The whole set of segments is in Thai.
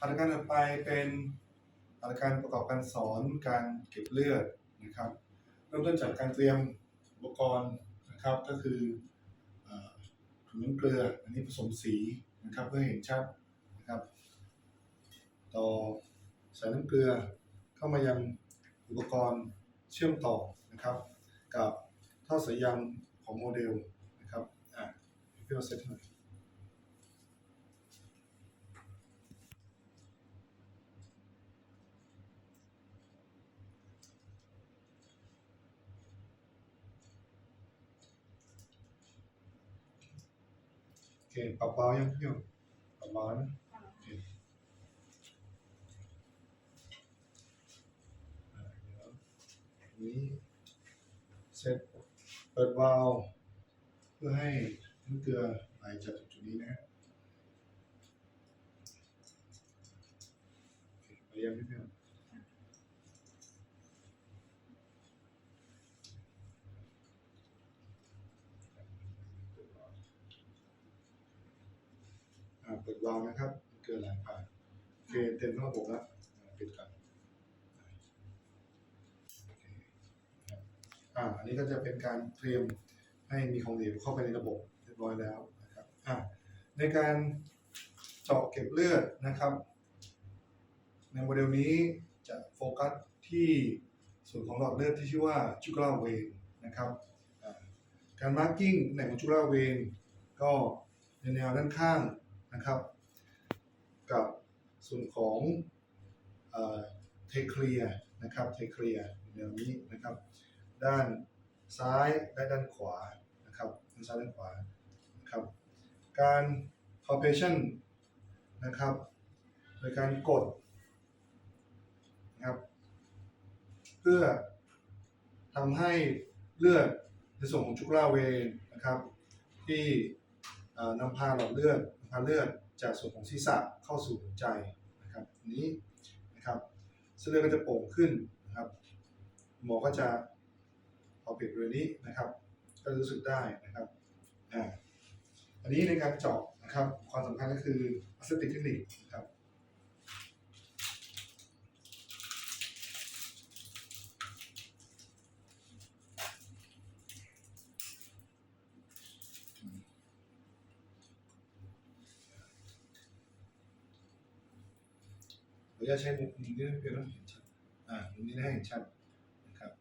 หัตถการถัดไปเป็นหัตถการประกอบการสอนการเก็บเลือดนะครับ เริ่มต้นจากการเตรียมอุปกรณ์นะครับก็คือถุงน้ำเกลืออันนี้ผสมสีนะครับเพื่อเห็นชัดนะครับ ต่อสายน้ำเกลือเข้ามายังอุปกรณ์เชื่อมต่อนะครับ กับท่อสายยางของโมเดลนะครับอะพี่เราเซตหน่อย โอเคปรับเบายังพี่หยงปรับเบานะโอเคอ่าเดี๋ยวอันนี้เสร็จเปิดวาล์วเพื่อให้น้ำเกลือไหลจากจุดนี้นะฮะโอเคไปยังพี่หยงอ่าเปิดวา ล์วนะครับน้ำเกลือไหลผ่านโอเคเต็มทั้งระบบแล้วอ่าปิดก่อนโอเคนะครับอ่าอันนี้ก็จะเป็นการเตรียมให้มีของเหลวเข้าไปในระบบเรียบร้อยแล้วนะครับอ่าในการเจาะเก็บเลือดนะครับ ในโมเดลนี้จะโฟกัสที่ส่วนของหลอดเลือดที่ชื่อว่าจุกราเวนนะครับอ่าการมาร์กิ้งในของจุกราเวนก็ในแนวด้านข้าง นะครับ กับส่วนของเทเคลียนะครับเทเคลียแนวนี้นะครับ ด้านซ้ายและด้านขวานะครับด้านซ้ายด้านขวานะครับการ palpation นะครับโดยการกดนะครับเพื่อทำให้เลือดในส่วนของชุกราเวนนะครับ ที่ นำพาหลอดเลือดนำพาเลือดจากส่วนของศีรษะเข้าสู่หัวใจนะครับนนี้นะครับเส้นเลือดก็จะโป่งขึ้นนะครับ หมอก็จะเอาเปรียบบริเวณนี้นะครับ ก็รู้สึกได้นะครับอ่าอันนี้ในการเจาะนะครับ ความสำคัญก็คืออัสติกเทคนิคนะครับ อนุญาตใช้มุมนี้ด้เพื่อให้เห็นชัดอ่ามุมนี้ให้เห็นชัดนะครับ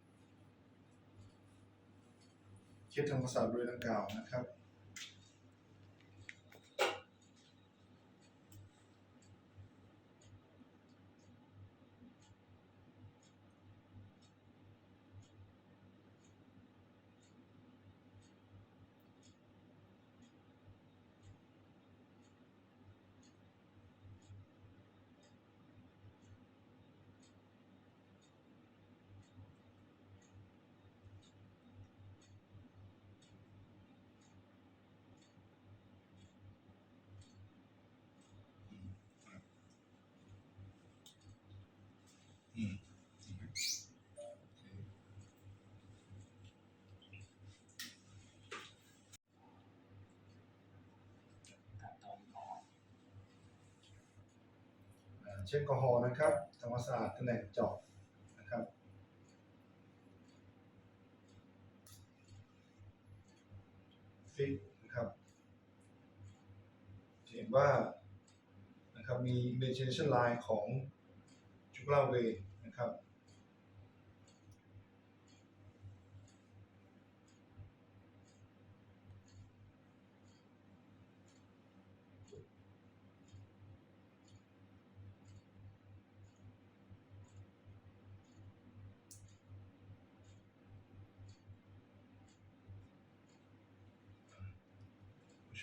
คิดทำภาษาบริเวณดังกล่าวนะครับ อืมอ่า เช็คแอลกอฮอล์นะครับทำความสะอาดตำแหน่งเจาะนะครับฟิกนะครับเห็นว่านะครับมี vegetation line ของจุกลาเวนะครับ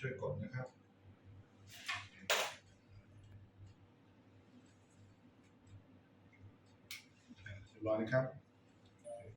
ช่วยกดนะครับอะเรียบร้อยนะครับ